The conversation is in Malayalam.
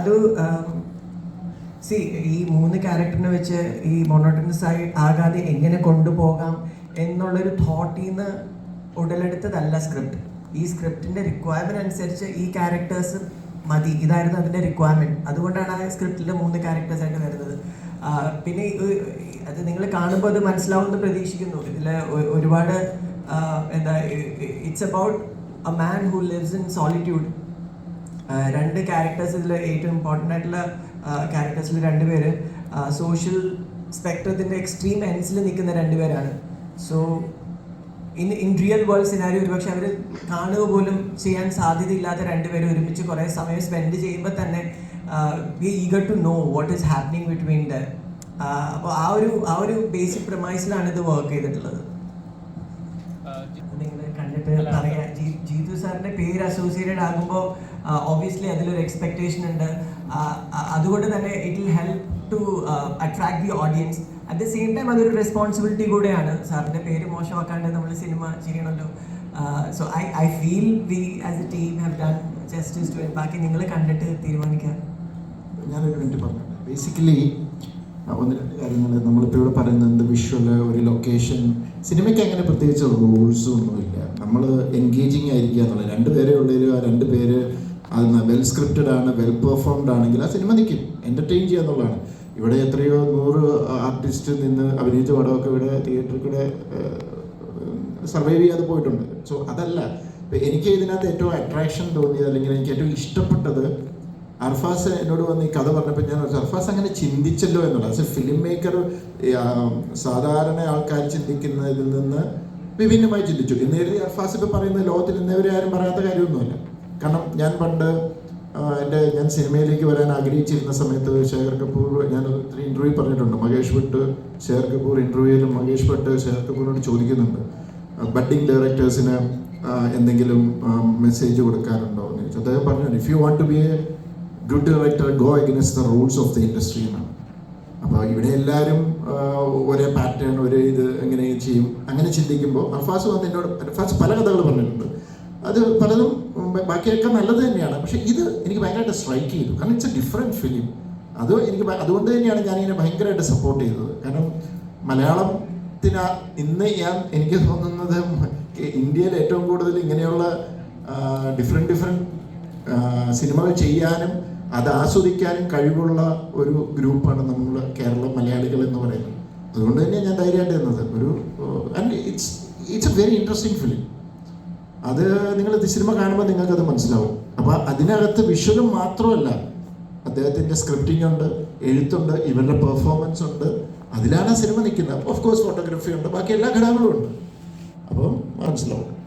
അത് സി ഈ മൂന്ന് ക്യാരക്ടറിനെ വെച്ച് ഈ മൊണോട്ടനസ് ആയി ആകാതെ എങ്ങനെ കൊണ്ടുപോകാം എന്നുള്ളൊരു തോട്ടിൽ നിന്ന് ഉടലെടുത്തതല്ല സ്ക്രിപ്റ്റ് ഈ സ്ക്രിപ്റ്റിന്റെ റിക്വയർമെന്റ് അനുസരിച്ച് ഈ ക്യാരക്ടേഴ്സ് മതി. ഇതായിരുന്നു അതിന്റെ റിക്വയർമെന്റ് അതുകൊണ്ടാണ് ആ സ്ക്രിപ്റ്റിന്റെ മൂന്ന് ക്യാരക്ടേഴ്സായിട്ട് വരുന്നത്. പിന്നെ അത് നിങ്ങൾ കാണുമ്പോൾ അത് മനസ്സിലാവുമെന്ന് പ്രതീക്ഷിക്കുന്നു. ഇതിൽ ഒരുപാട് എന്താ it's about a man who lives in solitude രണ്ട് ക്യാരക്ടേഴ്സ് ഇതിൽ ഏറ്റവും ഇമ്പോർട്ടന്റ് ആയിട്ടുള്ള ക്യാരക്ടേഴ്സിൽ രണ്ടുപേര് സോഷ്യൽ സ്പെക്ട്രത്തിന്റെ എക്സ്ട്രീം എൻഡ്സിൽ നിൽക്കുന്ന രണ്ടുപേരാണ് so in in real world scenario ഒരുപക്ഷെ അവർ കാണുക പോലും ചെയ്യാൻ സാധ്യതയില്ലാത്ത രണ്ടുപേരും ഒരുമിച്ച് കുറേ സമയം സ്പെൻഡ് ചെയ്യുമ്പോൾ തന്നെ we eager to know what is happening between the അപ്പോൾ ആ ഒരു ആ ഒരു ബേസിക് പ്രമൈസിലാണ് ഇത് വർക്ക് ചെയ്തിട്ടുള്ളത്. നിങ്ങൾ കണ്ടിട്ട് പറയാ. ജീതു സാറിന്റെ പേര് അസോസിയേറ്റഡ് ആകുമ്പോൾ ഓബിയസ്ലി അതിലൊരു എക്സ്പെക്ടേഷൻ ഉണ്ട്. അതുകൊണ്ട് തന്നെ it will help to attract the audience at the same time അതൊരു റെസ്പോൺസിബിലിറ്റി കൂടെയാണ്. സാറിന്റെ പേര് മോശമാക്കാണ്ട് നമ്മൾ സിനിമ ചെയ്യണമല്ലോ so I I feel we as a team have done justice to ബാക്കി നിങ്ങൾ കണ്ടിട്ട് തീരുമാനിക്കാം. ഞാനൊരു മിനിറ്റ് പറഞ്ഞു ബേസിക്കലി ഒന്ന് രണ്ട് കാര്യങ്ങൾ നമ്മളിപ്പോൾ ഇവിടെ പറയുന്നത് വിഷ്വൽ ഒരു ലൊക്കേഷൻ സിനിമയ്ക്ക് അങ്ങനെ പ്രത്യേകിച്ച് റൂൾസും ഒന്നുമില്ല. നമ്മൾ എൻഗേജിങ് ആയിരിക്കുക എന്നുള്ളത്. രണ്ട് പേരേ ഉള്ളതിൽ ആ രണ്ട് പേര് അത് വെൽ സ്ക്രിപ്റ്റഡ് ആണ് വെൽ പെർഫോംഡ് ആണെങ്കിൽ ആ സിനിമ നിൽക്കും എന്റർടൈൻ ചെയ്യുക എന്നുള്ളതാണ്. ഇവിടെ എത്രയോ നൂറ് ആർട്ടിസ്റ്റ് നിന്ന് അഭിനയിച്ച പടമൊക്കെ ഇവിടെ തിയേറ്ററിൽ കൂടെ സർവൈവ് ചെയ്യാതെ പോയിട്ടുണ്ട്. സോ അതല്ല. എനിക്ക് ഇതിനകത്ത് ഏറ്റവും അട്രാക്ഷൻ തോന്നിയത് അല്ലെങ്കിൽ എനിക്ക് ഏറ്റവും ഇഷ്ടപ്പെട്ടത് അർഫാസ് എന്നോട് വന്ന് ഈ കഥ പറഞ്ഞപ്പോൾ ഞാൻ അർഫാസ് അങ്ങനെ ചിന്തിച്ചല്ലോ എന്നുള്ളത്. ആസ് ഫിലിം മേക്കർ സാധാരണ ആൾക്കാർ ചിന്തിക്കുന്നതിൽ നിന്ന് വിഭിന്നമായി ചിന്തിച്ചു. കരുതി അർഫാസ് ഇപ്പോൾ പറയുന്ന ലോകത്തിൽ ഇന്നേവരെ ആരും പറയാത്ത കാര്യമൊന്നുമല്ല. കാരണം ഞാൻ പണ്ട് എന്റെ ഞാൻ സിനിമയിലേക്ക് വരാൻ ആഗ്രഹിച്ചിരുന്ന സമയത്ത് ശേഖർ കപൂർ ഞാൻ ഒത്തിരി ഇന്റർവ്യൂ പറഞ്ഞിട്ടുണ്ട്. മഹേഷ് ഭട്ട് ശേഖർ കപൂർ ഇന്റർവ്യൂയിലും മഹേഷ് ഭട്ട് ശേഖർ കപൂറിനോട് ചോദിക്കുന്നുണ്ട്. ബഡ്ഡിങ് ഡയറക്ടേഴ്സിന് എന്തെങ്കിലും മെസ്സേജ് കൊടുക്കാറുണ്ടോ എന്ന് ചോദിച്ചു. അദ്ദേഹം പറഞ്ഞു if you want to be a good director go against the rules of the industry എന്നാണ്. അപ്പോൾ ഇവിടെ എല്ലാവരും ഒരേ പാറ്റേൺ ഒരേ ഇത് എങ്ങനെ ചെയ്യും? അങ്ങനെ ചിന്തിക്കുമ്പോൾ അർഫാസ് വന്ന് എന്നോട് അർഫാസ് പല കഥകൾ പറഞ്ഞിട്ടുണ്ട്. അത് പലതും ബാക്കിയൊക്കെ നല്ലത് തന്നെയാണ്. പക്ഷെ ഇത് എനിക്ക് ഭയങ്കരമായിട്ട് സ്ട്രൈക്ക് ചെയ്തു. കാരണം ഇറ്റ്സ് എ ഡിഫറെന്റ് ഫിലിം അത് എനിക്ക് അതുകൊണ്ട് തന്നെയാണ് ഞാനിങ്ങനെ ഭയങ്കരമായിട്ട് സപ്പോർട്ട് ചെയ്തത്. കാരണം മലയാളത്തിന് ഇന്ന് ഞാൻ എനിക്ക് തോന്നുന്നത് ഇന്ത്യയിൽ ഏറ്റവും കൂടുതൽ ഇങ്ങനെയുള്ള ഡിഫറെന്റ് ഡിഫറെന്റ് സിനിമകൾ ചെയ്യാനും അത് ആസ്വദിക്കാനും കഴിവുള്ള ഒരു ഗ്രൂപ്പാണ് നമ്മൾ കേരള മലയാളികൾ എന്ന് പറയുന്നത്. അതുകൊണ്ട് തന്നെ ഞാൻ ധൈര്യമായിട്ട് തന്നത് ഒരു and it's it's a very interesting film അത് നിങ്ങൾ സിനിമ കാണുമ്പോൾ നിങ്ങൾക്കത് മനസ്സിലാവും. അപ്പോൾ അതിനകത്ത് വിഷ്വലും മാത്രമല്ല അദ്ദേഹത്തിന്റെ സ്ക്രിപ്റ്റിംഗ് ഉണ്ട് എഴുത്തുണ്ട് ഇവരുടെ പെർഫോമൻസ് ഉണ്ട്. അതിലാണ് സിനിമ നിൽക്കുന്നത്. ഓഫ് കോഴ്സ് ഫോട്ടോഗ്രാഫി ഉണ്ട്. ബാക്കി എല്ലാ ഘടകങ്ങളും ഉണ്ട്. അപ്പം മനസ്സിലാവും.